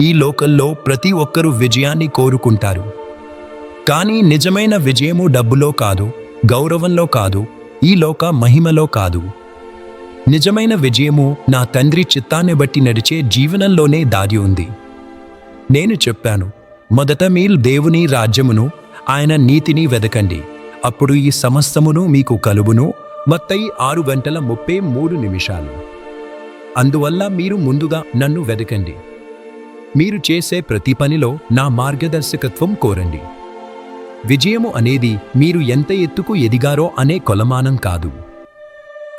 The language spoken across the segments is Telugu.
ఈ లోకల్లో ప్రతి ఒక్కరూ విజయాన్ని కోరుకుంటారు. కానీ నిజమైన విజయము డబ్బులో కాదు గౌరవంలో కాదు ఈ లోక మహిమలో కాదు. నిజమైన విజయము నా తండ్రి చిత్తాన్ని బట్టి నడిచే జీవనంలోనే దారి ఉంది. నేను చెప్పాను మొదట మీరు దేవుని రాజ్యమును ఆయన నీతిని వెదకండి. అప్పుడు ఈ సమస్తమును మీకు కలుగును. మొత్తై ఆరు గంటల ముప్పై మూడు నిమిషాలు. అందువల్ల మీరు ముందుగా నన్ను వెదకండి. మీరు చేసే ప్రతి పనిలో నా మార్గదర్శకత్వం కోరండి. విజయము అనేది మీరు ఎంత ఎత్తుకు ఎదిగారో అనే కొలమానం కాదు.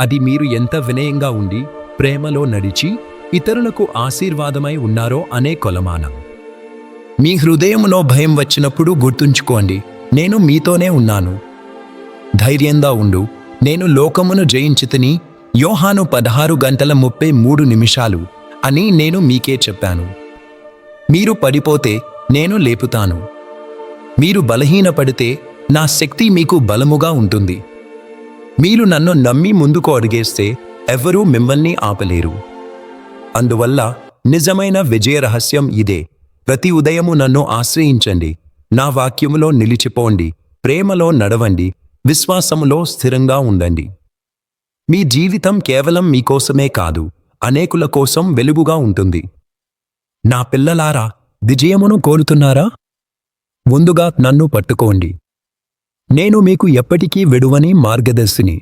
అది మీరు ఎంత వినయంగా ఉండి ప్రేమలో నడిచి ఇతరులకు ఆశీర్వాదమై ఉన్నారో అనే కొలమానం. మీ హృదయములో భయం వచ్చినప్పుడు గుర్తుంచుకోండి నేను మీతోనే ఉన్నాను. ధైర్యంగా ఉండు నేను లోకమును జయించితిని యోహాను పదహారు గంటల ముప్పై మూడు నిమిషాలు అని నేను మీకే చెప్పాను. మీరు పడిపోతే నేను లేపుతాను. మీరు బలహీనపడితే నా శక్తి మీకు బలముగా ఉంటుంది. మీరు నన్ను నమ్మి ముందుకు అడిగేస్తే ఎవరూ మిమ్మల్ని ఆపలేరు. అందువల్ల నిజమైన విజయ రహస్యం ఇదే. ప్రతి ఉదయము నన్ను ఆశ్రయించండి. నా వాక్యములో నిలిచిపోండి. ప్రేమలో నడవండి. విశ్వాసములో స్థిరంగా ఉండండి. మీ జీవితం కేవలం మీకోసమే కాదు. అనేకుల కోసం వెలుగుగా ఉంటుంది. నా పిల్లలారా విజయమును కోరుతున్నారా? ముందుగా నన్ను పట్టుకోండి. నేను మీకు ఎప్పటికీ విడువని మార్గదర్శిని.